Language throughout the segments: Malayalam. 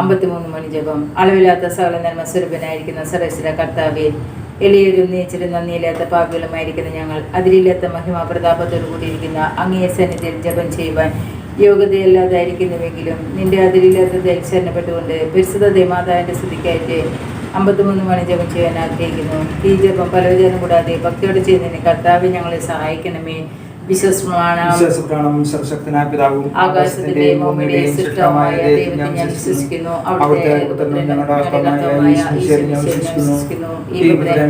അമ്പത്തിമൂന്ന് മണി ജപം. അളവില്ലാത്ത സകല നന്മ സ്വരൂപനായിരിക്കുന്ന സർവശ്വര കർത്താവെ എളിയരും നീച്ചിലും നന്ദിയില്ലാത്ത പാപികളുമായിരിക്കുന്ന ഞങ്ങൾ അതിലില്ലാത്ത മഹിമ പ്രതാപത്തോടു കൂടിയിരിക്കുന്ന അങ്ങേ സന്നിധിയിൽ ജപം ചെയ്യുവാൻ യോഗ്യതയല്ലാതായിരിക്കുന്നുവെങ്കിലും നിന്റെ അതിരില്ലാത്ത ശരണപ്പെട്ടുകൊണ്ട് പരിശുദ്ധ ദേമാതാവിന്റെ സ്ഥിതിക്കായിട്ട് അമ്പത്തിമൂന്ന് മണി ജപം ചെയ്യാൻ ആഗ്രഹിക്കുന്നു. ഈ ജപം പലവിധം കൂടാതെ ഭക്തിയോടെ ചെയ്യുന്നതിന് കർത്താവ് ഞങ്ങളെ സഹായിക്കണമേ. സർവശക്തനായ പിതാവും ആകാശത്തിന്റെയും ഭൂമിയുടെയും സൃഷ്ടമായ ദൈവത്തെ ഞാൻ വിശ്വസിക്കുന്നു. അവിടുത്തെ പുത്രനും ഞങ്ങളുടെ ഞാൻ വിശ്വസിക്കുന്നു. ഈ പുത്രൻ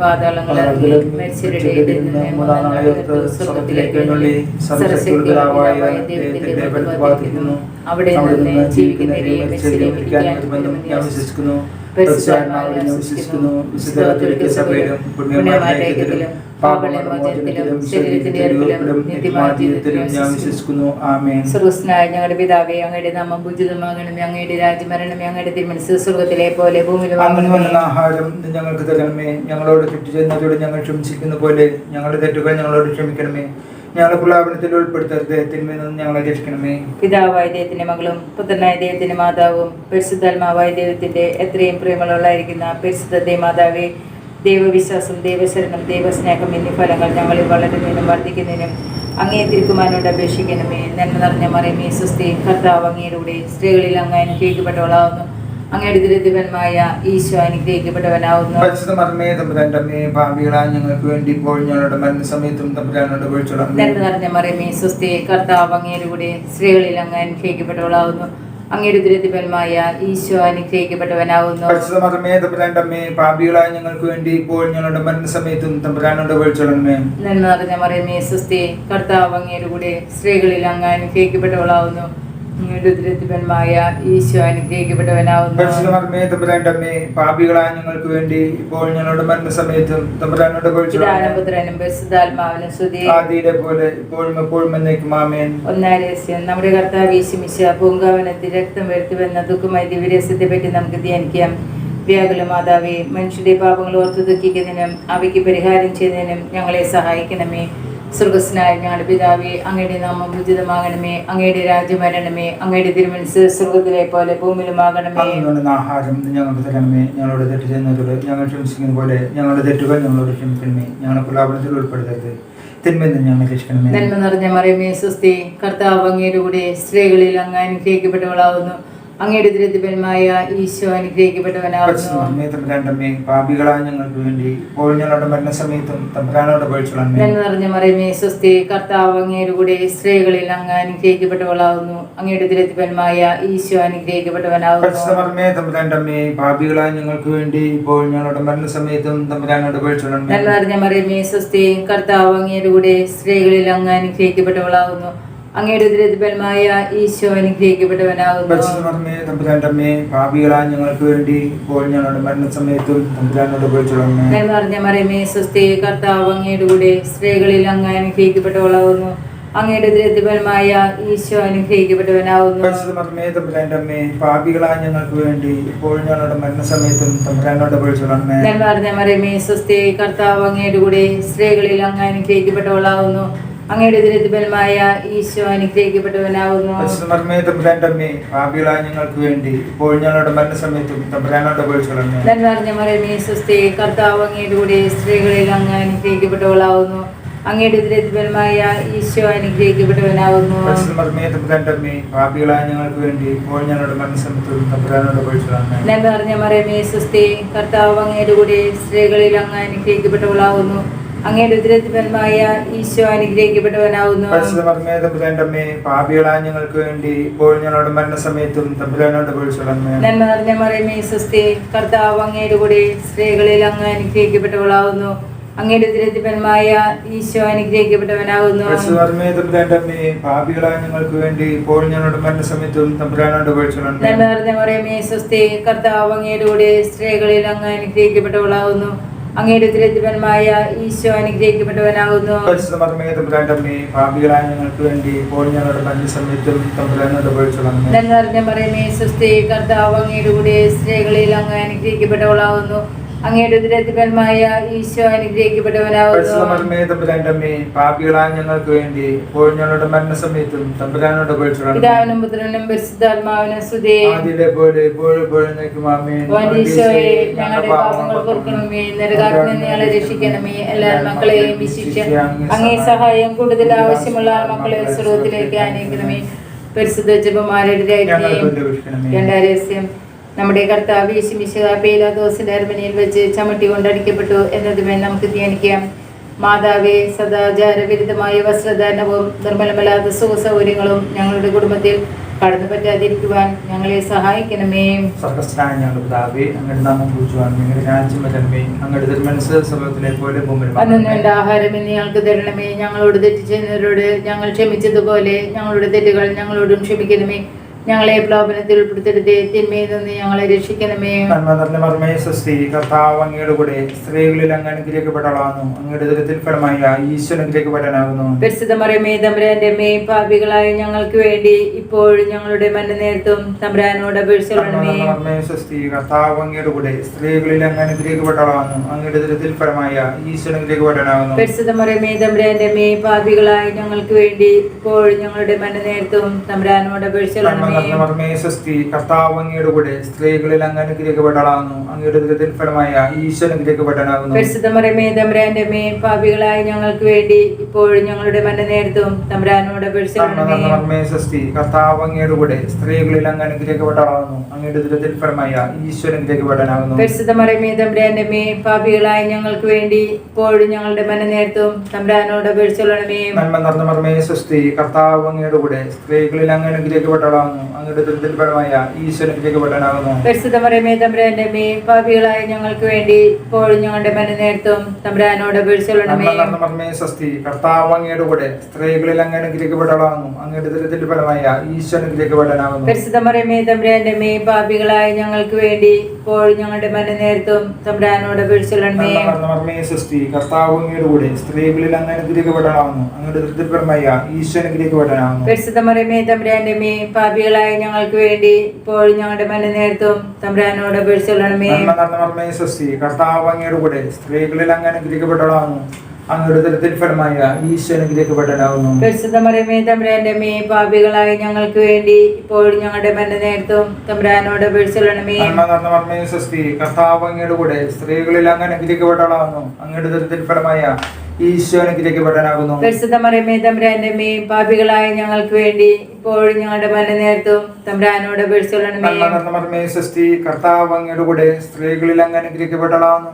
പാതാളങ്ങളിൽ മരിച്ചവരുടെ ഇടയിൽ നിന്ന് ദൈവത്തിന്റെ പ്രതിപാദിക്കുന്നു അവിടെ നിന്ന് ജീവിക്കുന്നവരെയും മരിച്ചവരെയും വിശ്വസിക്കുന്നു. വിശ്വസിക്കുന്നു. വിശുദ്ധ കത്തോലിക്ക സഭയിലും പുണ്യമായ സ്വർഗസ്നായ ഞങ്ങളുടെ പിതാവേ അങ്ങയുടെ നാമം പൂജിതമാകണമേ അങ്ങയുടെ രാജ്യമരണമേ അങ്ങയുടെ തിരുമനസ് സ്വർഗത്തിലെ പോലെ ഭൂമിയിലും ആഹാരം ഞങ്ങൾക്ക് തരണമേ. ഞങ്ങളോട് തെറ്റ് ചെയ്യുന്നതോട് ഞങ്ങൾ ക്ഷമിച്ചിരിക്കുന്ന പോലെ ഞങ്ങളുടെ തെറ്റുകൾ ഞങ്ങളോട് ക്ഷമിക്കണമേ. ഞങ്ങളുടെ പ്രലാപനത്തിൽ ഉൾപ്പെടുത്തരുത് തിന്മയിൽ നിന്ന് ഞങ്ങളെ രക്ഷിക്കണമേ. പിതാവായ ദൈവത്തിന്റെ മകളും പുത്രനായ ദൈവത്തിന്റെ മാതാവും പരിശുദ്ധാത്മാവായ ദൈവത്തിന്റെ എത്രയും പ്രേമമുള്ളതായിരിക്കുന്ന പരിശുദ്ധ ദേമാതാവേ ദൈവവിശ്വാസം ദൈവശരണം ദൈവസ്നേഹം എന്നീ ഫലങ്ങൾ ഞങ്ങളിൽ വളരുന്നതിനും വർദ്ധിക്കുന്നതിനും അങ്ങേ തിരുക്കുമാനോട് അപേക്ഷിക്കണമേ. നന്മ നിറഞ്ഞ മറിയമേ സുസ്ഥി കർത്താവ് അങ്ങയുടെ സ്ത്രീകളിൽ അങ്ങ് അനുഗ്രഹിക്കപ്പെട്ടവളാവുന്നു. അങ്ങയുടെ ദുരിതവന്മായ ഈശോ അനുഗ്രഹിക്കപ്പെട്ടവനാവുന്നു. പരിശുദ്ധ മർമ്മേ തമ്പുരാന്റെ ഞങ്ങൾക്ക് വേണ്ടി ഇപ്പോൾ ഞങ്ങളുടെ മരണസമയത്തും തമ്പുരാനോട് നന്മ നിറഞ്ഞ മറിയമേ സുസ്ഥി കർത്താവ് അങ്ങയുടെ സ്ത്രീകളിൽ അങ്ങ് അനുഗ്രഹിക്കപ്പെട്ടവളാവുന്നു. അങ്ങയുടെ ദുരിതവന്മായ ഈശോ അനുഗ്രഹിക്കപ്പെട്ടവനാവുന്നു. പരിശുദ്ധ മർമ്മേ പാപികളായ ഞങ്ങൾക്ക് വേണ്ടി ഇപ്പോൾ ഞങ്ങളുടെ മരണസമയത്തും തമ്പുരാനോട് വീഴ്ച നന്മ നിറഞ്ഞ മറിയമേ സുസ്ഥി കർത്താവ് അങ്ങയുടെ കൂടെ സ്ത്രീകളിൽ അങ്ങ് അനുഗ്രഹിക്കപ്പെട്ടവളാവുന്നു. ദുരിതവന്മായ ഈശോ അനുഗ്രഹിക്കപ്പെട്ടവനാവുന്നു. പാപികളായ ഞങ്ങൾക്ക് വേണ്ടി ഇപ്പോൾ ഞങ്ങളുടെ മരണസമയത്തും തമ്പുരാനോട് പോലെ ഇപ്പോഴും എപ്പോഴും ആമേൻ. ഒന്നാം രഹസ്യം നമ്മുടെ കർത്താവ് പൂങ്കാവനത്തിൽ രക്തം വരുത്തുവെന്ന ദുഃഖമായ ദിവ്യരഹസ്യത്തെ പറ്റി നമുക്ക് ധ്യാനിക്കാം. വ്യാകുല മാതാവേ മനുഷ്യന്റെ പാപങ്ങൾ ഓർത്തു ദുഃഖിക്കുന്നതിനും അവയ്ക്ക് പരിഹാരം ചെയ്യുന്നതിനും ഞങ്ങളെ സഹായിക്കണമേ. സ്വർഗസ്നായ ഞങ്ങളുടെ പിതാവേ അങ്ങയുടെ നാമം ഉചിതമാകണമേ അങ്ങയുടെ രാജ്യം വരണമേ അങ്ങയുടെ തിരുമനസ് സ്വർഗത്തിലെ പോലെ ഭൂമിയിലുമാകണമേ. ആഹാരം ഞങ്ങൾക്ക് തരണമേ ഞങ്ങളോട് തെറ്റ് ചെയ്യുന്നതോട് ഞങ്ങൾ ക്ഷമിക്കുന്ന പോലെ ഞങ്ങളുടെ തെറ്റുകൾ ഞങ്ങളോട് ക്ഷമിക്കണമേ ഞങ്ങളുടെ പ്രലാപനത്തിൽ ഉൾപ്പെടുത്തരുത്. നന്മ നിറഞ്ഞ മറിയമേ സുസ്തി കർത്താവ് അങ്ങയുടെ കൂടെ സ്ത്രീകളിൽ അങ്ങ് അനുഗ്രഹിക്കപ്പെട്ടവളാവുന്നു. അങ്ങയുടെ ദുരിതപരമായ ഈശോ തമ്പുരാന്റമ്മേ പാപികളായ ഞങ്ങൾക്ക് വേണ്ടി ഇപ്പോൾ ഞങ്ങളുടെ മരണസമയത്തും തമ്പുരാനോട് നിറഞ്ഞ മറിയമേ സ്വസ്തി കർത്താവ് അങ്ങയുടെ കൂടെ സ്ത്രീകളിൽ അങ്ങ് അനുഗ്രഹിക്കപ്പെട്ടവളാകുന്നു. അങ്ങയുടെ ദുരിതപരമായ ഈശോ അനുഗ്രഹിക്കപ്പെട്ടവനാകുന്നു. പാപികളായ ഞങ്ങൾക്ക് വേണ്ടി ഇപ്പോൾ ഞങ്ങളുടെ മരണസമയത്തും തമ്പുരാനോട് നിറഞ്ഞ മറിയമേ സ്വസ്തി കർത്താവ് അങ്ങയുടെ കൂടെ സ്ത്രീകളിൽ അങ്ങ് അനുഗ്രഹിക്കപ്പെട്ടവളാവുന്നു അങ്ങയുടെ ദുരിതപരമായ ഈശോ അനുഗ്രഹിക്കപ്പെട്ടവനാകുന്നു. പാപികളായ ഞങ്ങൾക്ക് വേണ്ടി ഇപ്പോൾ ഞങ്ങളുടെ മരണസമയത്തും നിറഞ്ഞ മറിയമേ സുസ്തി കർത്താവ് അങ്ങയുടെ കൂടെ സ്ത്രീകളിൽ അങ്ങ് അനുഗ്രഹിക്കപ്പെട്ടവളാകുന്നു. അങ്ങയുടെ ദുരിതപരമായ ഈശോ അനുഗ്രഹിക്കപ്പെട്ടവനാകുന്നു. പാപികളാ ഞങ്ങൾക്ക് വേണ്ടി ഇപ്പോൾ ഞങ്ങളുടെ മരണസമയത്തും നന്മ നിറഞ്ഞ മറിയമേ സുസ്തി കർത്താവ് അങ്ങയുടെ കൂടെ സ്ത്രീകളിൽ അങ്ങ് അനുഗ്രഹിക്കപ്പെട്ടവളാവുന്നു അങ്ങയുടെ ദുരിതപരമായ ഈശോ അനുഗ്രഹിക്കപ്പെട്ടവനാകുന്നു ഞങ്ങൾക്ക് വേണ്ടി ഇപ്പോൾ ഞങ്ങളുടെ മരണസമയത്തും തമ്പുരാനോട് കർത്താവ് അങ്ങയുടെ കൂടെ സ്ത്രീകളിൽ അങ്ങ് അനുഗ്രഹിക്കപ്പെട്ടവളാവുന്നു. അങ്ങയുടെ ദുരിതപരമായ ഈശോ അനുഗ്രഹിക്കപ്പെട്ടവനാകുന്നു പാപികളായ ഞങ്ങൾക്ക് വേണ്ടി ഇപ്പോൾ ഞങ്ങളുടെ മരണസമയത്തും തമ്പുരാനോട് പഴിച്ചുള്ളമ്മേ നന്മ നിറഞ്ഞ മറിയമേ സുസ്തി കർത്താവ് അങ്ങയുടെ കൂടെ സ്ത്രീകളിൽ അങ്ങ് അനുഗ്രഹിക്കപ്പെട്ടവളാവുന്നു. അങ്ങയുടെ ദുരിതപരമായ ഈശോ അനുഗ്രഹിക്കപ്പെട്ടവനാവുന്നു. പാപികളായ ഞങ്ങൾക്ക് വേണ്ടി ഇപ്പോൾ ഞങ്ങളുടെ മരണസമയത്തും തമ്പുരാനോട് പഴിച്ചുള്ളമ്മേ നന്മ നിറഞ്ഞ മറിയമേ സുസ്തി കർത്താവ് അങ്ങയുടെ കൂടെ സ്ത്രീകളിൽ അങ്ങ് അനുഗ്രഹിക്കപ്പെട്ടവളാവുന്നു. അങ്ങയുടെ ദുരിതപരമായ ഈശോ അനുഗ്രഹിക്കപ്പെട്ടവനാകുന്നു പാപികളായ ഞങ്ങൾക്ക് വേണ്ടി ഇപ്പോൾ ഞങ്ങളുടെ മരണസമയത്തും തമ്പുരാനോട് നിറഞ്ഞ മറിയമേ കർത്താവ് അങ്ങയുടെ കൂടെ സ്ത്രീകളിൽ അങ്ങ് അനുഗ്രഹിക്കപ്പെട്ടവളാവുന്നു. അങ്ങയുടെ ദുരിതപരമായ ഈശോ അനുഗ്രഹിക്കപ്പെട്ടവനാകുന്നു. പാപികളായ ഞങ്ങൾക്ക് വേണ്ടി ഇപ്പോൾ ഞങ്ങളുടെ നിറഞ്ഞ മറിയമേ കർത്താവ് അങ്ങയുടെ കൂടെ സ്ത്രീകളിൽ അങ്ങ് അനുഗ്രഹിക്കപ്പെട്ടവളാവുന്നു അങ്ങയുടെ ഉദരത്തിഫലമായ ഈശോ അനുഗ്രഹിക്കപ്പെട്ടവനാവുന്നു പാപികളായ ഞങ്ങൾക്ക് വേണ്ടി ഇപ്പോൾ ഞങ്ങളുടെ മരണസമയത്തും തമ്പുരാനോട് അപേക്ഷിക്കണം പിതാവിനും പുത്രനും പരിശുദ്ധാത്മാവിനും സ്തുതി. പോലെ ഇപ്പോഴും ഇപ്പോഴും നിൽക്കും ആമേൻ. ഈശോയെ ഞങ്ങളുടെ പാപങ്ങൾ പൊറുക്കണമേ നരകാഗ്നി ഞങ്ങളെ രക്ഷിക്കണമേ എല്ലാ മക്കളെയും അങ്ങേ സഹായം കൂടുതൽ ആവശ്യമുള്ള മക്കളെ സ്രോതത്തിലേക്ക് അനുഗ്രഹമേ പരിശുദ്ധ ജപമാരുടെ രണ്ടാം രഹസ്യം നമ്മുടെ കർത്താവ് പേല പേലാദോസിന്റെ അരമനയിൽ വെച്ച് ചമട്ടി കൊണ്ടടിക്കപ്പെട്ടു എന്നതുമേ നമുക്ക് ധ്യാനിക്കാം. മാതാവെ സദാചാര വിരുദ്ധമായ വസ്ത്രധാരണവും നിർമ്മലമല്ലാത്ത സുഖ സൗകര്യങ്ങളും ഞങ്ങളുടെ കുടുംബത്തിൽ കടന്നു പറ്റാതിരിക്കുവാൻ ഞങ്ങളെ സഹായിക്കണമേ. അന്നുണ്ട് ഞങ്ങളുടെ പിതാവേ അങ്ങയുടെ നാമം പൂജുവാൻ നിങ്ങളുടെ രാജ്യം വരണമേ. അങ്ങയുടെ തിരുമനസ് സർവത്തിലെ പോലെ ഭൂമിയിൽ അന്നു വേണ്ട ആഹാരം എന്ന് ഞങ്ങൾക്ക് തരണമേ. ഞങ്ങളോട് തെറ്റ് ചെയ്യുന്നവരോട് ഞങ്ങൾ ക്ഷമിച്ചതുപോലെ ഞങ്ങളുടെ തെറ്റുകൾ ഞങ്ങളോടും ക്ഷമിക്കണമേ. ഞങ്ങളെ പ്രലോഭനത്തിൽ ഉൾപ്പെടുത്തരുത് തിന്മയിൽ നിന്ന് ഞങ്ങളെ രക്ഷിക്കണമേ. നന്മ സൃഷ്ടി കർത്താവ് അങ്ങയുടെ കൂടെ സ്ത്രീകളിൽ അങ്ങ് അനുഗ്രഹിക്കപ്പെടാവുന്നു അങ്ങയുടെ ദുരിതത്തിൽ ഫലമായ ഈശ്വരൻ അനുഗ്രഹിക്കപ്പെടാനാകുന്നു. പരിശുദ്ധമറിയമേ തമ്പുരാന്റെ മേ പാപികളായ ഞങ്ങൾക്ക് വേണ്ടി ഇപ്പോഴും ഞങ്ങളുടെ മന്ന നേരത്തും തമ്പുരാനോട് അപേക്ഷിക്കണമേ സൃഷ്ടി കർത്താവ് അങ്ങയുടെ കൂടെ സ്ത്രീകളിൽ അങ്ങ് അനുഗ്രഹിക്കപ്പെടാവുന്നു അങ്ങയുടെ ദുരിതത്തിൽ ഫലമായ ഈശ്വരൻ അനുഗ്രഹിക്കപ്പെടാനാകുന്നു. പരിശുദ്ധമറിയമേ തമ്പുരാന്റെ മേ പാപികളായ ഞങ്ങൾക്ക് വേണ്ടി ഇപ്പോഴും ഞങ്ങളുടെ മന്ന നേരത്തും തമ്പുരാനോട് അപേക്ഷിക്കണമേ സ്വസ്തി കർത്താവ് അങ്ങയുടെ കൂടെ സ്ത്രീകളിൽ അങ്ങ് അനുഗ്രഹിക്കപ്പെട്ടവളാകുന്നു അങ്ങയുടെ ദുരിതത്തിൽ ഫലമായ ഈശ്വരൻ തമ്പുരാന്റെ മേ പാപികളായ ഞങ്ങൾക്ക് വേണ്ടി ഇപ്പോഴും ഞങ്ങളുടെ മന നേരത്തും തമ്പുരാനോട് മർമ്മേ സ്വസ്തി കർത്താവ് അങ്ങയുടെ കൂടെ സ്ത്രീകളിൽ അങ്ങ് അനുഗ്രഹിക്കപ്പെട്ടവളാകുന്നു അങ്ങയുടെ ദുരിതത്തിൽ ഫലമായ ഈശ്വരൻ തമ്പുരാന്റെ മേ പാപികളായ ഞങ്ങൾക്ക് വേണ്ടി ഇപ്പോഴും ഞങ്ങളുടെ മന നേരത്തും തമ്പുരാനോട് നന്മ നടന്ന മർമ്മേ സ്വസ്തി കർത്താവ് അങ്ങയുടെ കൂടെ സ്ത്രീകളിൽ അങ്ങ് അനുഗ്രഹിക്കപ്പെട്ടവളാകുന്നു അങ്ങയുടെ അനുഗ്രഹിക്കപ്പെടാനാകുന്നു തമ്പുരാന്റെ മേ പാപികളായ ഞങ്ങൾക്ക് വേണ്ടി ഇപ്പോഴും ഞങ്ങളുടെ മന നേരത്തും തമ്പുരാനോട് സ്വസ്തി കർത്താവ് അങ്ങയുടെ കൂടെ സ്ത്രീകളിൽ അങ്ങ് അനുഗ്രഹിക്കപ്പെട്ടവളാകുന്നു അങ്ങയുടെ ദുരിതത്തിൽ ഫലമായ ഈശ്വരൻ അനുഗ്രഹിക്കപ്പെടാനാകുന്നു പരിശുദ്ധമറിയമേ തമ്പുരാന്റെ മേ പാപികളായ ഞങ്ങൾക്ക് വേണ്ടി ഇപ്പോഴും ഞങ്ങളുടെ മന നേരത്തും തമ്പുരാനോട് സ്വസ്തി കർത്താവ് അങ്ങയുടെ കൂടെ സ്ത്രീകളിൽ അങ്ങ് അനുഗ്രഹിക്കപ്പെട്ടവളാകുന്നു അങ്ങയുടെ തമ്പുരാന്റെ മേ പാപികളായ ഞങ്ങൾക്ക് വേണ്ടി ഇപ്പോൾ ഞങ്ങളുടെ മന നേരത്തും തമ്പുരാനോട് കർത്താവ് അങ്ങയുടെ കൂടെ സ്ത്രീകളിൽ അങ്ങ് അനുഗ്രഹിക്കപ്പെട്ടവളാകുന്നു. അങ്ങയുടെ ദുരിതത്തിൽ ഫലമായ ഈശ്വരൻ അനുഗ്രഹിക്കപ്പെടാനാകുന്നു പരിശുദ്ധമറിയമേ തമ്പുരാന്റെ മേ പാപികളായ ഞങ്ങൾക്ക് വേണ്ടി ഇപ്പോൾ ഞങ്ങളുടെ മന നേരത്തും തമ്പുരാനോട് കർത്താവ് അങ്ങയുടെ കൂടെ സ്ത്രീകളിൽ അങ്ങ് അനുഗ്രഹിക്കപ്പെട്ടവളാകുന്നു. അങ്ങയുടെ ഫലമായ ഈശോ അനുഗ്രഹിക്കപ്പെടാനാകുന്നു പരിശുദ്ധമറിയമേ തമ്പുരാന്റെ മേ പാപികളായ ഞങ്ങൾക്ക് വേണ്ടി ഇപ്പോഴും ഞങ്ങളുടെ മന നേരത്തും തമ്പുരാനോട് അപേക്ഷിക്കണമേ സൃഷ്ടി കർത്താവ് അങ്ങയുടെ കൂടെ സ്ത്രീകളിൽ അങ്ങ് അനുഗ്രഹിക്കപ്പെട്ടവളാകുന്നു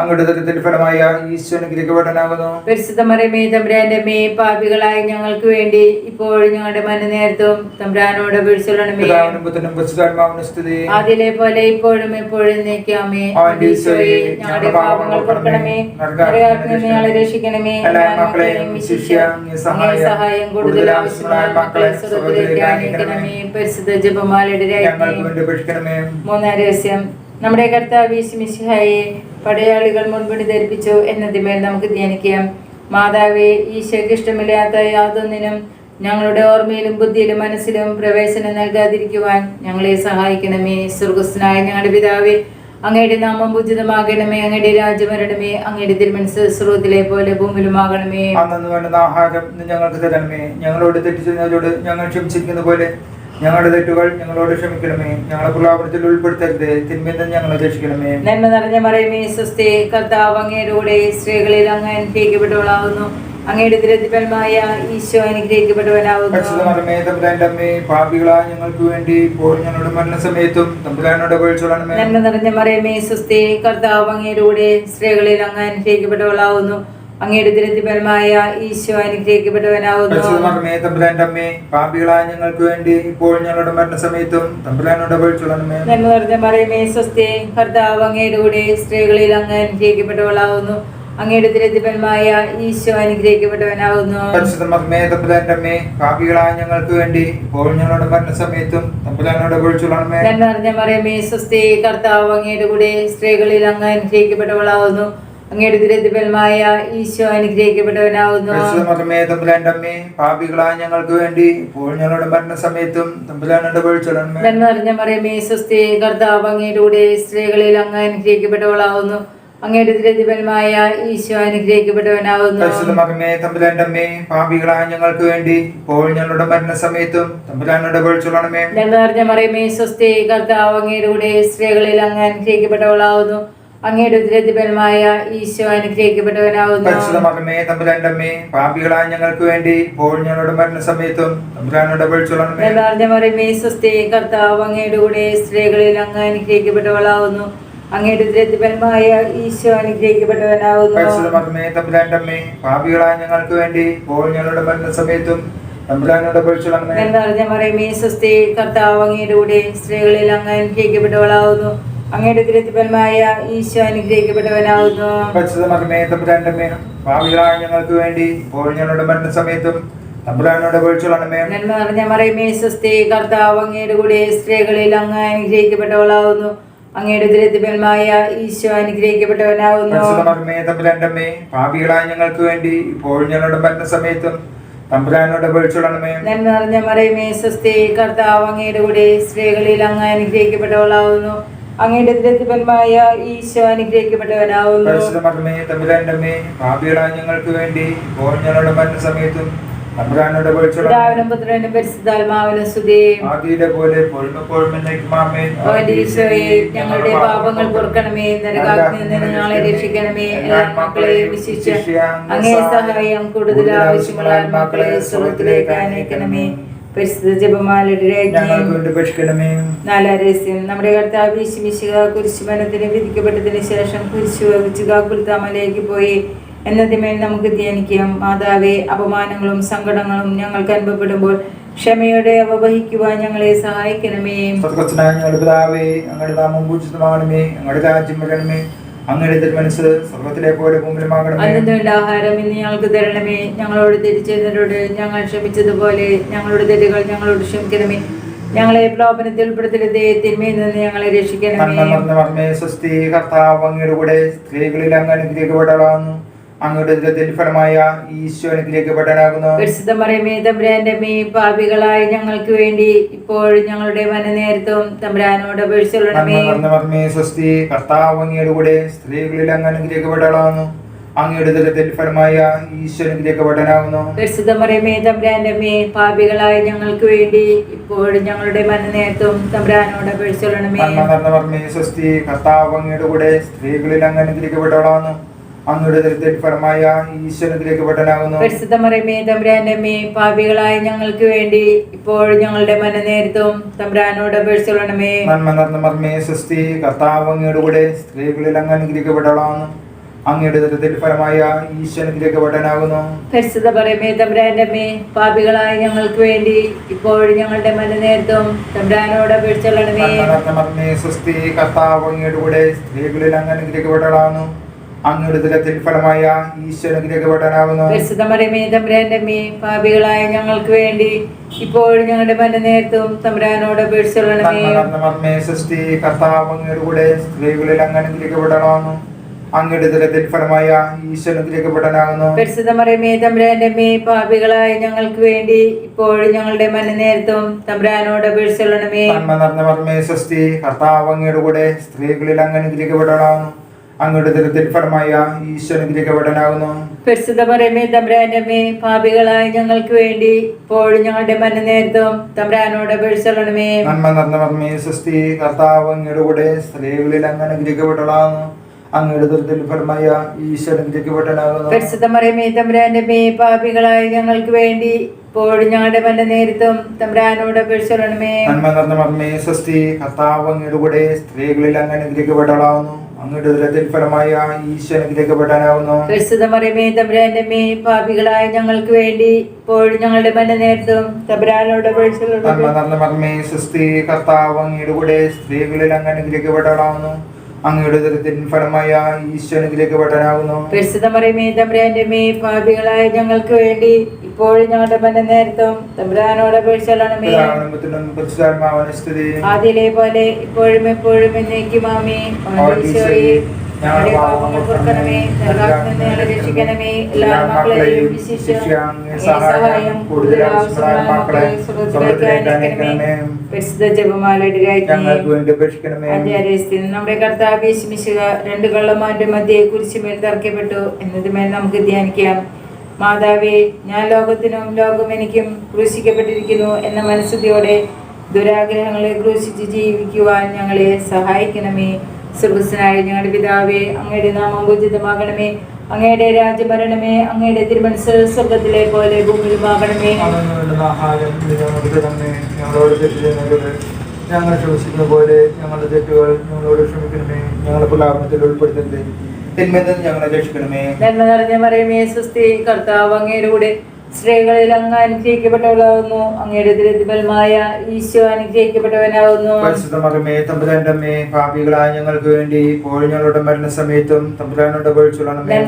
അങ്ങയുടെ ദുരിതത്തിൽ ഫലമായ ഈശോ അനുഗ്രഹിക്കപ്പെടാനാകുന്നു പരിശുദ്ധമറിയമേ തമ്പുരാന്റെ മേ പാപികളായ ഞങ്ങൾക്ക് വേണ്ടി ഇപ്പോൾ ഞങ്ങളുടെ മന നേരത്തും തമ്പുരാനോട് സ്തുതി. അതിലെ പോലെ ഇപ്പോഴും എപ്പോഴും നീക്കാമേ. ഈശോയെ ഞങ്ങളുടെ പാപങ്ങൾ കൊടുക്കണമേ. ഞങ്ങളെ രക്ഷിക്കണമേ. സഹായം കൂടുതൽ ആവശ്യമായ മക്കളെ സ്വർഗത്തിലേക്ക് ആനയിക്കണമേ. പരിശുദ്ധ ജപമാലയുടെ മൂന്നാം രഹസ്യം. നമ്മുടെ കർത്താവ് യേശുമിശിഹായെ പടയാളികൾ മുൻപിടി ധരിപ്പിച്ചു എന്നതിമേൽ നമുക്ക് ധ്യാനിക്കാം. മാതാവെ ഈശോയ്ക്ക് ഇഷ്ടമില്ലാത്ത യാതൊന്നിനും ഞങ്ങളുടെ ഓർമ്മയിലും ബുദ്ധിയിലും മനസ്സിലും പ്രവേശനം നൽകാതിരിക്കുവാൻ ഞങ്ങളെ സഹായിക്കണമേ. സുർഗസ്നായ ഞങ്ങളുടെ പിതാവേ അങ്ങയുടെ നാമം ഉചിതമാകണമേ. അങ്ങയുടെ രാജ്യം വരണമേ. അങ്ങയുടെ തിരുമനസ് സ്രോതിലെ പോലെ ഭൂമിയിലുമാകണമേ. അന്നു വേണ്ടുന്ന ആഹാരം ഞങ്ങൾക്ക് തരണമേ. ഞങ്ങളോട് തെറ്റിച്ചതിനോട് ഞങ്ങൾ ക്ഷമിച്ചിരിക്കുന്ന പോലെ ഞങ്ങളുടെ തെറ്റുകൾ ഞങ്ങളോട് ക്ഷമിക്കണമേ. ഞങ്ങളെ പ്രലാപനത്തിൽ ഉൾപ്പെടുത്തരുത്. തിന്മയിൽ ഞങ്ങൾ ഞങ്ങളെ രക്ഷിക്കണമേ. നന്മ നിറഞ്ഞ മറിയമേ സ്വസ്തി കർത്താവ് അങ്ങയുടെ സ്ത്രീകളിൽ അങ്ങ് അനുഗ്രഹിക്കപ്പെട്ടവളാകുന്നു. അങ്ങയുടെ ദുരതിഫലമായ ഈശോ അനുഗ്രഹിക്കപ്പെട്ടവനാകുന്നു. പാപികളായ ഞങ്ങൾക്ക് വേണ്ടി ഇപ്പോൾ ഞങ്ങളുടെ മരണസമയത്തും തമ്പുരാനോട് നന്മ നിറഞ്ഞ മറിയമേ സ്വസ്തി കർത്താവ് അങ്ങയുടെ സ്ത്രീകളിൽ അങ്ങ് അനുഗ്രഹിക്കപ്പെട്ടവളാകുന്നു. അങ്ങയുടെ ദുരതിഫലമായ ഈശോ അനുഗ്രഹിക്കപ്പെട്ടവനാവുന്നു. പാപികളായ ഞങ്ങൾക്ക് വേണ്ടി ഇപ്പോൾ ഞങ്ങളുടെ മരണസമയത്തും തമ്പുരാനോട് അപേക്ഷിച്ചോളണമേ നന്മ നിറഞ്ഞ മറിയമേ സ്വസ്തി കർത്താവ് അങ്ങയുടെ കൂടെ സ്ത്രീകളിൽ അങ്ങ് അനുഗ്രഹിക്കപ്പെട്ടവളാവുന്നു. അങ്ങയുടെ ദുരതിഫലമായ ഈശോ അനുഗ്രഹിക്കപ്പെട്ടവനാവുന്നു. പാപികളായ ഞങ്ങൾക്ക് വേണ്ടി ഇപ്പോൾ ഞങ്ങളുടെ മരണസമയത്തും തമ്പുരാനോട് നന്മ നിറഞ്ഞ മറിയമേ സ്വസ്തി കർത്താവ് അങ്ങയുടെ കൂടെ സ്ത്രീകളിൽ അങ്ങ് അനുഗ്രഹിക്കപ്പെട്ടവളാകുന്നു അങ്ങയുടെ ഈശോ പാപികളായ ഞങ്ങൾക്ക് വേണ്ടി ഇപ്പോൾ ഞങ്ങളുടെ മരണസമയത്തും തമ്പുരാനുടെ പൊഴിച്ചിടണമേ നന്മ നിറഞ്ഞ മറിയമേ സ്വസ്തി കർത്താവ് അങ്ങയുടെ സ്ത്രീകളിൽ അങ്ങ് അനുഗ്രഹിക്കപ്പെട്ടവളാവുന്നു. അങ്ങയുടെ ദുരിതഫലമായ ഈശോ അനുഗ്രഹിക്കപ്പെട്ടവനാവുന്നു. പാപികളായ ഞങ്ങൾക്ക് വേണ്ടി ഇപ്പോൾ ഞങ്ങളുടെ മരണസമയത്തും നിറഞ്ഞ മറിയമേ സ്വസ്തി കർത്താവ് അങ്ങയുടെ സ്ത്രീകളിൽ അങ്ങ് അനുഗ്രഹിക്കപ്പെട്ടവളാവുന്നു. അങ്ങയുടെ ഉദ്രതിപരമായ ഈശോ അനുഗ്രഹിക്കപ്പെട്ടവനാവുന്നു. പരിശുദ്ധമേ പാപികളായ ഞങ്ങൾക്ക് വേണ്ടി ഇപ്പോൾ ഞങ്ങളുടെ മരണസമയത്തും തമ്പുരാനുടെ മറിയമേ സ്വസ്തി കർത്താവ് അങ്ങയുടെ കൂടെ സ്ത്രീകളിൽ അങ്ങ് അനുഗ്രഹിക്കപ്പെട്ടവളാവുന്നു. അങ്ങയുടെ ഉദ്രതിപരമായ ഈശോ അനുഗ്രഹിക്കപ്പെട്ടവനാവുന്നു. പരിശുദ്ധമേ പാപികളായ ഞങ്ങൾക്ക് വേണ്ടി ഇപ്പോൾ ഞങ്ങളുടെ മരണസമയത്തും കർത്താവ് അങ്ങയുടെ കൂടെ സ്ത്രീകളിൽ അങ്ങ് അനുഗ്രഹിക്കപ്പെട്ടവളാവുന്നു. അങ്ങയുടെ തിരുത്തിപ്പന്മായ ഈശോ അനുഗ്രഹിക്കപ്പെട്ടവനാവുന്നു. പരിശുദ്ധമേ പാപികളായ ഞങ്ങൾക്ക് വേണ്ടി ഇപ്പോൾ ഞങ്ങളുടെ മരണസമയത്തും തമ്പുരാനുടെ പൊഴിച്ചിടണമേ നന്മ നിറഞ്ഞ മറിയമേ സ്വസ്തി കർത്താവ് അങ്ങയുടെ കൂടെ സ്ത്രീകളിൽ അങ്ങ് അനുഗ്രഹിക്കപ്പെട്ടവളാവുന്നു. അങ്ങയുടെ ദുരിതഫലമായ ഈശോ അനുഗ്രഹിക്കപ്പെട്ടവനാവുന്നു. പാപികളായ ഞങ്ങൾക്ക് വേണ്ടി ഇപ്പോൾ ഞങ്ങളുടെ തമ്പുരാനുടെ പൊഴിച്ചിടണമേ നന്മ നിറഞ്ഞ മറിയമേ സ്വസ്തി കർത്താവ് അങ്ങയുടെ കൂടെ സ്ത്രീകളിൽ അങ്ങ് അനുഗ്രഹിക്കപ്പെട്ടവളാവുന്നു. അങ്ങയുടെ ദുരിതഫലമായ ഈശോ അനുഗ്രഹിക്കപ്പെട്ടവനാവുന്നു. പരിശുദ്ധമേ തമ്പുരാന്റെ അമ്മേ പാപികളായ ഞങ്ങൾക്ക് വേണ്ടി ഇപ്പോൾ ഞങ്ങളുടെ മരണസമയത്തും പാപങ്ങൾ പൊറുക്കണമേ നിന്ന് ഞങ്ങളെ രക്ഷിക്കണമേ എല്ലാ അങ്ങേ സഹായം കൂടുതൽ ആവശ്യമുള്ള ആത്മാക്കളെ സ്വർഗത്തിലേക്ക് അനയിക്കണമേ പരിശുദ്ധ ജപമാലയുടെ നാലാം രഹസ്യം നമ്മുടെ കർത്താവ് ശിമിശിക കുരിശുമനത്തിന് വിധിക്കപ്പെട്ടതിന് ശേഷം കുരിശു വഹിച്ച് കാക്കുൽത്താമലേക്ക് പോയി. എന്നതിമേൽ നമുക്ക് ധ്യാനിക്കാം. മാതാവേ അപമാനങ്ങളും സങ്കടങ്ങളും ഞങ്ങൾക്ക് അനുഭവപ്പെടുമ്പോൾ ക്ഷമയോടെ അവവഹിക്കുവാൻ ഞങ്ങളെ സഹായിക്കണമേ. ഞങ്ങളുടെ പിതാവേ അങ്ങയുടെ നാമം പൂജിതമാകണമേ. അങ്ങയുടെ രാജ്യം വരണമേ. അങ്ങയുടെ തിരുമനസ് സ്വർഗത്തിലെ പോലെ ആഹാരം ഇന്ന് ഞങ്ങൾക്ക് തരണമേ? ഞങ്ങളോട് തിരിച്ചതിനോട് ഞങ്ങൾ ക്ഷമിച്ചതുപോലെ ഞങ്ങളുടെ തെറ്റുകൾ ഞങ്ങളോട് ക്ഷമിക്കണമേ. ഞങ്ങളെ പ്രലോഭനത്തിൽ ഉൾപ്പെടുത്തരുതേ തിന്മയിൽ നിന്ന് ഞങ്ങളെ രക്ഷിക്കണം രക്ഷിക്കണമേ. നിറഞ്ഞ മർമ്മേ സ്വസ്തി കർത്താവ് അങ്ങയുടെ കൂടെ സ്ത്രീകളിൽ അങ്ങ് അനുഗ്രഹിക്കപ്പെട്ടവളാകുന്നു അങ്ങയുടെ ദുരിതത്തിൽ ഫലമായ പരിശുദ്ധ മറിയമേ തമ്പുരാന്റെ മേ പാപികളായ ഞങ്ങൾക്ക് വേണ്ടി ഇപ്പോൾ ഞങ്ങളുടെ തമ്പുരാനോട് നന്മ അപേക്ഷിച്ചുള്ളണമേ സ്വസ്തി കർത്താവ് അങ്ങയുടെ കൂടെ സ്ത്രീകളിൽ അങ്ങ് അങ്ങയുടെ ദുരിതത്തിൽ ഫലമായ പരിശുദ്ധ മറിയമേ തമ്പുരാന്റെ മേ പാപികളായ ഞങ്ങൾക്ക് വേണ്ടി ഇപ്പോഴും ഞങ്ങളുടെ മനനേരത്തും തമ്പുരാനോട് അപേക്ഷിച്ചുള്ളണമേ നന്മ നിറഞ്ഞ മർമ്മേ സ്വസ്തി കർത്താവ് അങ്ങയുടെ കൂടെ സ്ത്രീകളിൽ അങ്ങ് അനുഗ്രഹിക്കപ്പെട്ടവളാകുന്നു. അങ്ങയുടെ തമ്പുരാന്റെ പാപികളായ ഞങ്ങൾക്ക് വേണ്ടി ഇപ്പോൾ ഞങ്ങളുടെ മനനേരത്തും തമ്പുരാനോട് തമ്പ്രാനോട് നന്മ സൃഷ്ടി മർമ്മേ കർത്താവ് അങ്ങയുടെ കൂടെ സ്ത്രീകളിൽ അങ്ങ് അനുഗ്രഹിക്കപ്പെട്ടവളാകുന്നു അങ്ങയുടെ പരിശുദ്ധ പറയുമേ തമ്പുരാന്റെ പാപികളായ ഞങ്ങൾക്ക് വേണ്ടി ഇപ്പോൾ ഞങ്ങളുടെ മനനേരത്തും തമ്പുരാനോട് നന്മ മർമ്മേ സ്വസ്തി കർത്താവ് അങ്ങയുടെ കൂടെ സ്ത്രീകളിൽ അങ്ങ് അങ്ങയുടെ ദുരിതത്തിൽ ഫലമായ ഈശ്വരനുഗ്രഹപ്പെടാനാവുന്നു തമ്പുരാന്റെ മേ പാപികളായ ഞങ്ങൾക്ക് വേണ്ടി ഇപ്പോഴും ഞങ്ങളുടെ തമ്പുരാനോട് അപേക്ഷിച്ചുള്ളണമേ മർമ്മേ സ്വസ്തി കർത്താവ് അങ്ങയുടെ കൂടെ സ്ത്രീകളിൽ അങ്ങ് അനുഗ്രഹിക്കപ്പെട്ടവളാകുന്നു അങ്ങയുടെ ദുരിതത്തിൽ ഫലമായ തമ്പുരാന്റെ മേ പാപികളായ ഞങ്ങൾക്ക് വേണ്ടി ഇപ്പോഴും ഞങ്ങളുടെ മനനേരത്തും തമ്പുരാനോട് അപേക്ഷിച്ചുള്ളണമേ സ്വസ്തി കർത്താവ് അങ്ങയുടെ കൂടെ സ്ത്രീകളിൽ അങ്ങ് അങ്ങയുടെ ദുരിതത്തിൽ ഫലമായ ഈശ്വരനിലേക്ക് അനുഗ്രഹിക്കപ്പെട്ടനാകുന്നു പരിശുദ്ധ പറയമേ പാപികളായ ഞങ്ങൾക്ക് വേണ്ടി ഇപ്പോഴും ഞങ്ങളുടെ മനനേരത്തും തമ്പുരാനോട് അപേക്ഷിച്ചുള്ളണമേ നന്മ നിറഞ്ഞ സൃഷ്ടി കർത്താവ് അങ്ങയുടെ കൂടെ സ്ത്രീകളിൽ അങ്ങനെ അങ്ങയുടെ ഫലമായ പരിശുദ്ധ പറയുമേ തമ്പുരാന്റെ പാപികളായ ഞങ്ങൾക്ക് വേണ്ടി ഇപ്പോഴും ഞങ്ങളുടെ മന നേരത്തും നന്മ മർമ്മേ സ്വസ്തി കർത്താവ് അങ്ങയുടെ കൂടെ സ്ത്രീകളിൽ അങ്ങനെ അനുഗ്രഹിക്കപ്പെട്ടവളാകുന്നു അങ്ങയുടെ ദുരിതത്തിൽ ഫലമായ ഈശോ അനുഗ്രഹിക്കപ്പെടാനാകുന്നു പരിശുദ്ധ പറയുമേ തമ്പുരാന്റെ മേ പാപികളായ ഞങ്ങൾക്ക് വേണ്ടി ഇപ്പോഴും ഞങ്ങളുടെ മനനേരത്തും തമ്പുരാനോട് നന്മ അപേക്ഷിച്ചുള്ളണമേ നിറഞ്ഞ മർമ്മേ സ്വസ്തി കർത്താവ് അങ്ങയുടെ കൂടെ സ്ത്രീകളിൽ അങ്ങ് അങ്ങയുടെ ദുരിതത്തിൽ ഫലമായ ഈശ്വരനിലേക്ക് പഠനാകുന്നു തമ്പുരാന്റെ മേ പാപികളായ ഞങ്ങൾക്ക് വേണ്ടി ഇപ്പോഴും ഞങ്ങളുടെ തമ്പുരാനോട് ആദ്യയിലെ പോലെ ഇപ്പോഴും എപ്പോഴും എന്നേക്കും ആമേ ഈശോയെ ഞങ്ങളുടെ പാപങ്ങൾ പൊറുക്കണമേ നരകാത്തിൽ നിന്ന് ഞങ്ങളെ രക്ഷിക്കണമേ. എല്ലാ മക്കളെയും വിശിഷ്യ സഹായം കൂടുതൽ മക്കളെ പരിശുദ്ധ ജപമാലയുടെ രാജ്ഞി നമ്മുടെ കർത്താവ് രണ്ട് കള്ളന്മാരുടെ മധ്യയെ കുരിശുമേൽ തർക്കപ്പെട്ടു. എന്നതുമേൽ നമുക്ക് ധ്യാനിക്കാം. മാതാവേ ഞാൻ ലോകത്തിനും ലോകം എനിക്കും ക്രൂശിക്കപ്പെട്ടിരിക്കുന്നു എന്ന മനസ്സുതിയോടെ ദുരാഗ്രഹങ്ങളെ ക്രൂശിച്ച് ജീവിക്കുവാൻ ഞങ്ങളെ സഹായിക്കണമേ. സ്വർഗസ്വനായ ഞങ്ങളുടെ പിതാവേ അങ്ങയുടെ നാമം പൂജിതമാകണമേ അങ്ങയുടെ രാജ്യഭരണമേ അങ്ങയുടെ തിരുമനസ് സ്വർഗത്തിലെ പോലെ ഭൂമിയിലുമാകണമേ. ഞങ്ങൾ ക്ഷമിക്കുന്ന പോലെ ഞങ്ങളുടെ തെറ്റുകൾ ഞങ്ങളോട് ക്ഷമിക്കണമേ. ഞങ്ങളെ പ്രലാപനത്തിൽ ഉൾപ്പെടുത്തരുത്. തിന്മയിൽ ഞങ്ങളെ രക്ഷിക്കണമേ. നന്മ നിറഞ്ഞ മറിയമേ സുസ്ഥി കർത്താവ് അങ്ങയുടെ കൂടെ സ്ത്രീകളിൽ അങ്ങ് അനുഗ്രഹിക്കപ്പെട്ടവളാകുന്നു. അങ്ങയുടെ ദുരിതഫലമായ ഈശോ അനുഗ്രഹിക്കപ്പെട്ടവനാകുന്നു. പരിശുദ്ധ മകമേ തമ്പുരാന്റെ അമ്മേ പാപികളായ ഞങ്ങൾക്ക് വേണ്ടി ഇപ്പോൾ ഞങ്ങളുടെ മരണസമയത്തും തമ്പുരാനോട്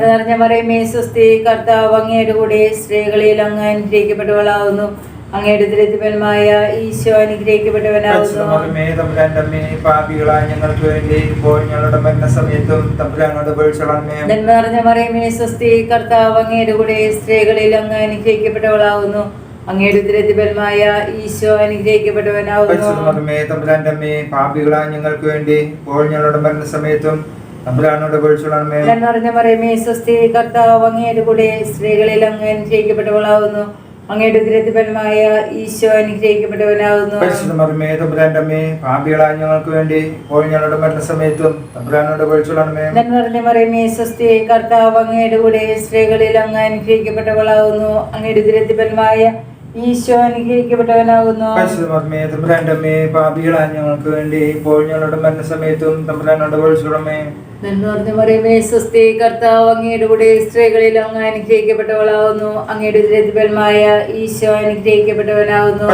നിറഞ്ഞ മറിയമേ സ്വസ്തി കർത്താവ് അങ്ങയുടെ കൂടെ സ്ത്രീകളിൽ അങ്ങ് അനുഗ്രഹിക്കപ്പെട്ടവളാകുന്നു. അങ്ങയുടെ ദുരിതഫലമായ ഈശോ അനുഗ്രഹിക്കപ്പെട്ടവനാകുന്നു ഞങ്ങൾക്ക് വേണ്ടി ഇപ്പോൾ ഞങ്ങളുടെ മരണസമയത്തും തമ്പുരാനോട് പൊഴിച്ചുള്ളണമേ നന്മ നിറഞ്ഞ മറിയമേ സുസ്ഥി കർത്താവ് അങ്ങയുടെ കൂടെ സ്ത്രീകളിൽ അങ്ങ് അനുഗ്രഹിക്കപ്പെട്ടവളാകുന്നു അങ്ങയുടെ ദുരിതഫലമായ ഈശോ അനുഗ്രഹിക്കപ്പെട്ടവനാകുന്നു പാപികളായ ഞങ്ങൾക്ക് വേണ്ടി ഇപ്പോൾ ഞങ്ങളുടെ മരണസമയത്തും നിറഞ്ഞ മറിയമേ സ്വസ്തി കർത്താവ് അങ്ങയുടെ കൂടെ സ്ത്രീകളിൽ അങ്ങ് അനുഗ്രഹിക്കപ്പെട്ടവളാവുന്നു. അങ്ങയുടെ ഈശോ ഞങ്ങൾക്ക് വേണ്ടി ഇപ്പോൾ ഞങ്ങളുടെ മരണസമയത്തും തമ്പുരാനോട് പൊഴിച്ചുള്ളണമേ നിറഞ്ഞ മറിയമേ സ്വസ്തി കർത്താവ് അങ്ങയുടെ കൂടെ സ്ത്രീകളിൽ അങ്ങ് അനുഗ്രഹിക്കപ്പെട്ടവളാകുന്നു അങ്ങയുടെ ഈശോ അനുഗ്രഹിക്കപ്പെട്ടവനാകുന്നു പാപികളായ ഞങ്ങൾക്ക് വേണ്ടി ഇപ്പോൾ ഞങ്ങളുടെ മരണസമയത്തും തമ്പുരാനോട് പൊഴിച്ചുള്ളണമേ നിറഞ്ഞ മറിയമേ സ്വസ്തി കർത്താവ് അങ്ങയുടെ കൂടെ സ്ത്രീകളിൽ അങ്ങ് അനുഗ്രഹിക്കപ്പെട്ടവളാവുന്നു അങ്ങയുടെ ഈശോ അനുഗ്രഹിക്കപ്പെട്ടവനാകുന്നു.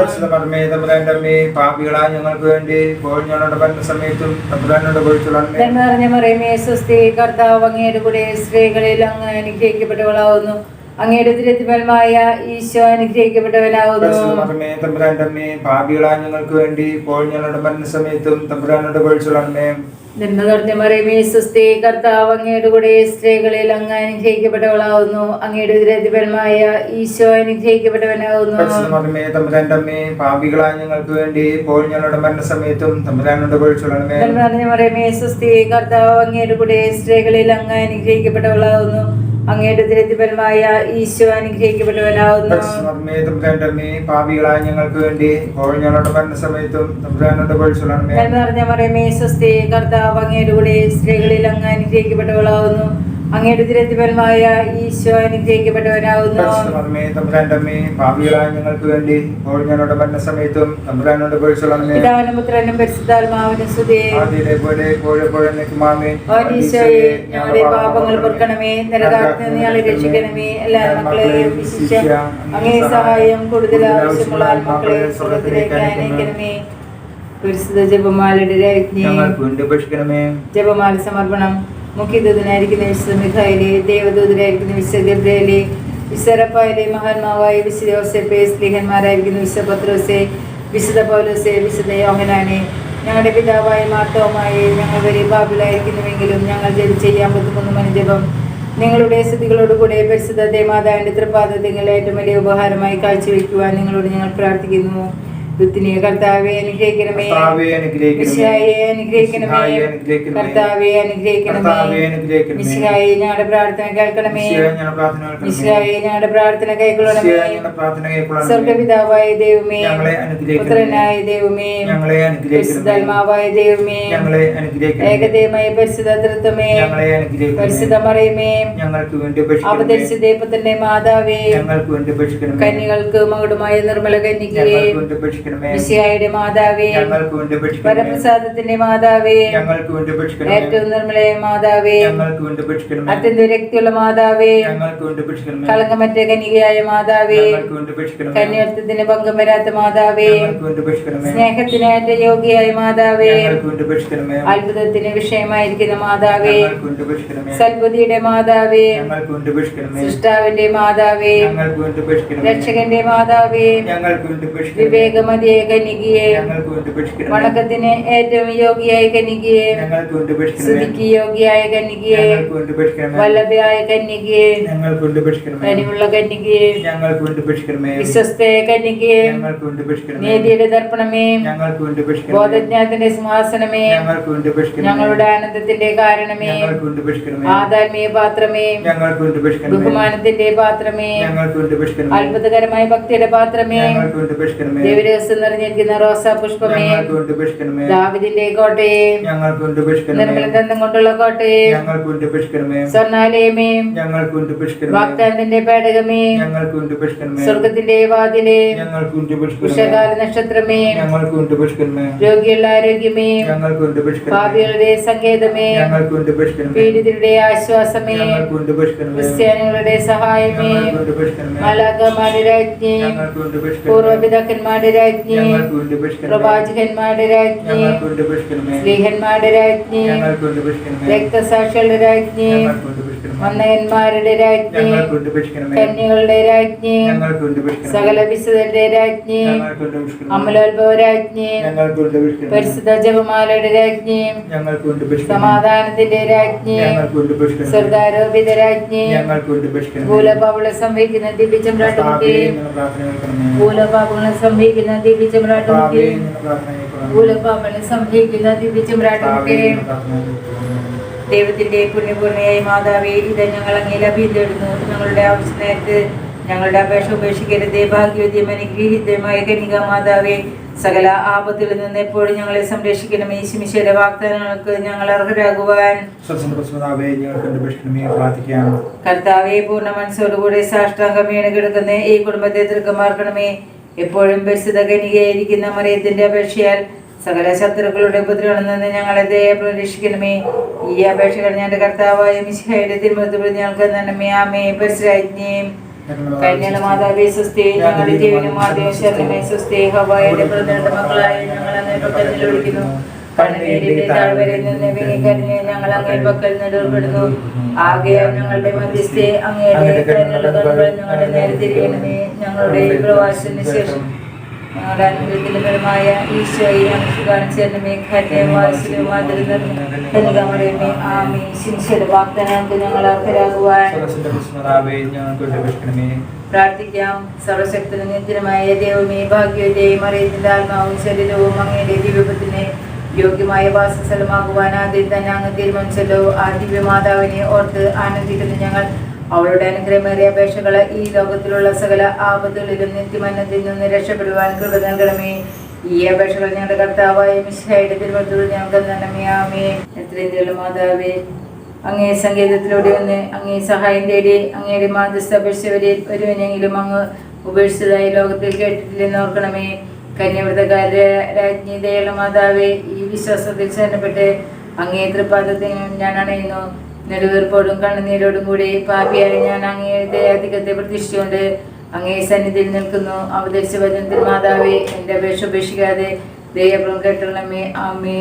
ഞങ്ങൾക്ക് വേണ്ടി ഇപ്പോൾ ഞങ്ങളുടെ മരണസമയത്തും തമ്പുരാനോട് പൊഴിച്ചുള്ളണമേ നന്മ നിറഞ്ഞ മറിയമേ സ്വസ്തി കർത്താവ് അങ്ങയുടെ കൂടെ സ്ത്രീകളിൽ അങ്ങ് അനുഗ്രഹിക്കപ്പെട്ടവളാവുന്നു അങ്ങയുടെ തിരുത്തിമലമായ ഈശോ അനുഗ്രഹിക്കപ്പെട്ടവനാകുന്നു. ഞങ്ങൾക്ക് വേണ്ടി ഇപ്പോൾ ഞങ്ങളുടെ മരണസമയത്തും തമ്പുരാനോട് പൊഴിച്ചുള്ളണമേ കർത്താവ് അങ്ങയുടെ കൂടെ സ്ത്രീകളിൽ അങ്ങ് അനുഗ്രഹിക്കപ്പെട്ടവളാവുന്നു അങ്ങയുടെ ദുരതിപരമായ ഈശോ അനുഗ്രഹിക്കപ്പെട്ടവനാവുന്നു പാപികളായ ഞങ്ങൾക്ക് വേണ്ടി ഇപ്പോൾ ഞങ്ങളുടെ മരണസമയത്തും തമ്പുരാനോട് പൊഴിച്ചുള്ളണമേ നന്മ നിറഞ്ഞ മറിയമേ സ്വസ്തി കർത്താവ് അങ്ങയുടെ കൂടെ സ്ത്രീകളിൽ അങ്ങ് അനുഗ്രഹിക്കപ്പെട്ടവളാവുന്നു അങ്ങയുടെ ദുരിതഫലമായ ഈശോ അനുഗ്രഹിക്കപ്പെട്ടവനാവുന്നു. പാപികളായ ഞങ്ങൾക്ക് വേണ്ടി ഇപ്പോൾ ഞങ്ങളുടെ മരണസമയത്തും നിറഞ്ഞ മറിയമേ സ്വസ്തി കർത്താവ് അങ്ങയുടെ കൂടെ സ്ത്രീകളിൽ അങ്ങ് അനുഗ്രഹിക്കപ്പെട്ടവളാവുന്നു. അങ്ങയുടെ ദുരിതഫലമായ ഈശോ ഞങ്ങൾക്ക് വേണ്ടി ഇപ്പോൾ ഞങ്ങളുടെ മരണസമയത്തും തമ്പുരാനോട് പൊഴിച്ചുള്ളണമേ പിതാവിനും പുത്രനും പരിശുദ്ധാത്മാവിനും സ്തുതി. ആദ്യയിലെ പോലെ എപ്പോഴെപ്പോഴും നിൽക്കുമാമേ ഈശോയെ ഞങ്ങളുടെ പാപങ്ങൾ പൊറുക്കണമേ. നരകാത്തിൽ നിന്ന് ഞങ്ങളെ രക്ഷിക്കണമേ. എല്ലാ മക്കളെയും അങ്ങേ സഹായം കൂടുതൽ ആവശ്യമുള്ള ആത്മാക്കളെ സ്വർഗത്തിലേക്ക് അയക്കണമേ. പരിശുദ്ധ ജപമാലയുടെ രാജ്ഞി. ഞങ്ങൾക്ക് വേണ്ടി അപേക്ഷിക്കണമേ ജപമാല സമർപ്പണം. മുഖ്യദൂതനായിരിക്കുന്ന വിശുദ്ധ മിഖായിലെ ദേവദൂതനായിരിക്കുന്ന വിശുദ്ധ ഗബ്രേലെ വിശ്വരപ്പായിലെ മഹാത്മാവായ വിശുദ്ധ യോസെപ്പെ സ്ലീഹന്മാരായിരിക്കുന്ന വിശുദ്ധ പത്രോസെ വിശുദ്ധ പൗലോസെ വിശുദ്ധ യോഹനാനെ ഞങ്ങളുടെ പിതാവായ മാർത്തവുമായി ഞങ്ങൾ വലിയ ബാബിലായിരിക്കുന്നുവെങ്കിലും ഞങ്ങൾ ജപം ചെയ്യാൻ പറ്റുന്ന മനുജപം നിങ്ങളുടെ സ്ഥിതികളോടുകൂടെ പരിശുദ്ധ ദേമാതാവിന്റെ തൃപ്പാദത്തിൽ ഏറ്റവും വലിയ ഉപഹാരമായി കാഴ്ചവെക്കുവാൻ നിങ്ങളോട് ഞങ്ങൾ പ്രാർത്ഥിക്കുന്നു. ദുത്തിനെ കർത്താവെ അനുഗ്രഹിക്കണമേ കർത്താവേ അനുഗ്രഹിക്കണമേ. മിശിഹായെ അനുഗ്രഹിക്കണമേ മിശിഹായെ അനുഗ്രഹിക്കണമേ. കർത്താവെ അനുഗ്രഹിക്കണമേ കർത്താവേ അനുഗ്രഹിക്കണമേ. മിശിഹായെ ഞങ്ങളുടെ പ്രാർത്ഥന കേൾക്കണമേ. മിശിഹായെ ഞങ്ങളുടെ പ്രാർത്ഥന കൈക്കൊള്ളണമേ. സ്വർഗപിതാവായ ദൈവമേ. പുത്രനായ ദൈവമേ. പരിശുദ്ധാത്മാവായ ദൈവമേ. ഏകദൈവമായ പരിശുദ്ധ തൃത്വമേ. പരിശുദ്ധ മറിയമേ. അവതരിച്ച ദൈവത്തിന്റെ മാതാവേ കന്യകൾക്ക് മകുടമായ നിർമ്മല കന്യകയെ അപേക്ഷിക്കണമേ. മാതാവേ ഞങ്ങൾക്ക് വേണ്ടി അപേക്ഷിക്കണമേ. പരപ്രസാദത്തിന്റെ മാതാവേ ഞങ്ങൾക്ക് വേണ്ടി അപേക്ഷിക്കണമേ. ഏറ്റവും നിർമ്മലയായ മാതാവേ ഞങ്ങൾക്ക് വേണ്ടി അപേക്ഷിക്കണമേ. അത്യന്ത വിരക്തിയുള്ള മാതാവേ ഞങ്ങൾക്ക് വേണ്ടി അപേക്ഷിക്കണമേ. കളങ്കമറ്റ കനികയായ മാതാവേ ഞങ്ങൾക്ക് വേണ്ടി അപേക്ഷിക്കണമേ. കന്യത്വത്തിന് ഭംഗം വരാത്ത മാതാവേ ഞങ്ങൾക്ക് വേണ്ടി അപേക്ഷിക്കണമേ. സ്നേഹത്തിനേറ്റ യോഗ്യയായ മാതാവേ ഞങ്ങൾക്ക് വേണ്ടി അപേക്ഷിക്കണമേ. അത്ഭുതത്തിന് വിഷയമായിരിക്കുന്ന മാതാവേ ഞങ്ങൾക്ക് വേണ്ടി അപേക്ഷിക്കണമേ. സൽബുദ്ധിയുടെ മാതാവേ ഞങ്ങൾക്ക് വേണ്ടി അപേക്ഷിക്കണമേ. സൃഷ്ടാവിന്റെ മാതാവേ ഞങ്ങൾക്ക് വേണ്ടി അപേക്ഷിക്കണമേ. രക്ഷകന്റെ മാതാവേ ഞങ്ങൾക്ക് വേണ്ടി അപേക്ഷിക്കണമേ. വിവേകമതി മതിയായ കനികയെ വണക്കത്തിന് ഏറ്റവും യോഗിയായ കനികയെ സ്തുതിക്ക് വേണ്ടി അപേക്ഷിക്കണമേ വല്ലഭയായ കന്യകയെ കനിവുള്ള കന്യകയെ വിശ്വസ്തയായ വിശ്വസ്തയ കന്യകയെ നീതിയുടെ ദർപ്പണമേ ബോധജ്ഞാനത്തിന്റെ സിംഹാസനമേ ഞങ്ങളുടെ ആനന്ദത്തിന്റെ കാരണമേ ആധാത്മീയ പാത്രമേ ബഹുമാനത്തിന്റെ പാത്രമേ അത്ഭുതകരമായ ഭക്തിയുടെ പാത്രമേ ഞങ്ങൾക്ക് ദൈവരഹസ്യം നിറഞ്ഞിരിക്കുന്ന റോസാ പുഷ്പമേ ദാവിദിന്റെ കോട്ടയെ ഞങ്ങൾക്ക് വേണ്ടി അപേക്ഷിക്കണമേ നിർമ്മല ദന്തം കൊണ്ടുള്ള കോട്ടയെ സ്വർണാലയമേ വാക്താന്തിന്റെ വാഗ്ദാനത്തിന്റെ പേടകമേ സ്വർഗത്തിന്റെ വാതിലെ ഉഷകാല നക്ഷത്രമേ രോഗികളുടെ രോഗിയുള്ള ആരോഗ്യമേ ഭാവികളുടെ പാപികളുടെ സങ്കേതമേ പീഡിതരുടെ ആശ്വാസമേ ക്രിസ്ത്യാനികളുടെ സഹായമേ മാലാഖമാരുടെ രാജ്ഞി പൂർവപിതാക്കന്മാരുടെ രാജ്ഞി അപേക്ഷിക്കണമേ പ്രവാചകന്മാരുടെ രാജ്ഞി സ്ത്രീഹന്മാരുടെ രാജ്ഞി രക്തസാക്ഷികളുടെ രാജ്ഞി വന്നയന്മാരുടെ രാജ്ഞി കന്യകളുടെ രാജ്ഞി സകല വിശുദ്ധരുടെ രാജ്ഞി അമലോത്ഭവ രാജ്ഞി പരിശുദ്ധ ജപമാലയുടെ രാജ്ഞി സമാധാനത്തിന്റെ രാജ്ഞി സർദാരോപിത രാജ്ഞി ഭൂലപാപങ്ങളെ സംഭവിക്കുന്ന ദിവ്യചമ്രാട്ടുമുട്ടി. ഭൂലപാപങ്ങളെ സംഭവിക്കുന്ന ദിവ്യചമ്രാട്ടുമുട്ടി. ഭൂലപാപങ്ങളെ സംഭവിക്കുന്ന ദിവ്യചമ്രാട്ടുമുഖേ ദൈവത്തിന്റെ പുണ്യപൂർണയായി മാതാവേ ഇത് ഞങ്ങൾ അങ്ങയിൽ അഭ്യർത്ഥിടുന്നു ഞങ്ങളുടെ ആവശ്യ നേരത്ത് ഞങ്ങളുടെ അപേക്ഷ ഉപേക്ഷിക്കരുതേ. ഭാഗ്യവദ്യം അനുഗ്രഹീതമായ കനിക മാതാവേ സകല ആപത്തിൽ നിന്ന് എപ്പോഴും ഞങ്ങളെ സംരക്ഷിക്കണമേ. ശിമിശയുടെ വാഗ്ദാനങ്ങൾക്ക് ഞങ്ങൾ അർഹരാകുവാൻ കർത്താവെ പൂർണ മനസ്സോടുകൂടി സാഷ്ടാംഗമേണ കിടക്കുന്ന ഈ കുടുംബത്തെ തൃക്കമാർക്കണമേ എപ്പോഴും ബസിത കനികയായിരിക്കുന്ന മറിയത്തിന്റെ അപേക്ഷയാൽ സകല ശത്രുക്കളുടെ ഉപദ്രവങ്ങളിൽ നിന്ന് ഞങ്ങളെ ദയ പ്രതീക്ഷിക്കണമേ. ഈ അപേക്ഷകൾ ഞങ്ങളുടെ കർത്താവായ മിശിഹയുടെ തിരുമണത്തിൽ ഞങ്ങൾക്ക് നന്മേ ആമേ പരിസരാജ്ഞയും ഞങ്ങളുടെ ഞങ്ങളുടെ മധ്യസ്ഥേ ഞങ്ങളുടെ പ്രവാസത്തിന് ശേഷം ഞങ്ങളുടെ ഈശോയെ ആമേ വാഗ്ദാനങ്ങൾക്ക് ഞങ്ങൾ അർഹരാകുവാൻ. പ്രാർത്ഥിക്കാം. സർവശക്തനും നിത്യനുമായ ദൈവമേ ഭാഗ്യവതിയും അറിയത്തിന്റെ ആത്മാവും ശരീരവും അങ്ങയുടെ ദിവ്യത്തിന് യോഗ്യമായ വാസസ്ഥലമാകുവാൻ ആദ്യം തന്നെ അങ്ങ് തീരുമാനിച്ചല്ലോ. ആ ദിവ്യമാതാവിനെ ഓർത്ത് ആനന്ദിക്കുന്ന ഞങ്ങൾ അവളുടെ അനുഗ്രഹമേറിയ അപേക്ഷകളെ ഈ ലോകത്തിലുള്ള സകല ആപത്തുകളിലും നിത്യമന്നത്തിൽ നിന്ന് രക്ഷപ്പെടുവാൻ കൃപ നൽകണമേ. ഈ അപേക്ഷകൾ ഞങ്ങളുടെ കർത്താവായ മിശ്രയുടെ തിരുവനന്തപുരം ഞങ്ങൾക്ക് നന്മേ ആമേ എത്രയും മാതാവേ അങ്ങേ സംഗീതത്തിലൂടെ ഒന്ന് അങ്ങേ സഹായം തേടി അങ്ങയുടെ മാധ്യസ്ഥ അപേക്ഷിച്ചവരിൽ ഒരുവനെങ്കിലും അങ്ങ് ഉപേക്ഷിച്ചതായി ലോകത്തിൽ കേട്ടിട്ടില്ലെന്ന് ഓർക്കണമേ. കന്യവ്രതകാര രാജ്ഞി ദയുള്ള മാതാവേ ഈ വിശ്വാസത്തിൽ ചേർന്നപ്പെട്ട് അങ്ങേ തൃപ്പാദത്തിനും ഞാൻ അണയുന്നു. നെടുവീർപ്പോടും കണ്ണുനീരോടും കൂടി പാപിയായി ഞാൻ അങ്ങയുടെ അധികത്തെ പ്രതീക്ഷിച്ചുകൊണ്ട് അങ്ങേ സന്നിധിയിൽ നിൽക്കുന്നു. അവതരിച്ച വചനത്തിൽ മാതാവേ എന്റെ അപേക്ഷ ഉപേക്ഷിക്കാതെ ദൈവം കേട്ടുള്ളമേ. ആമേ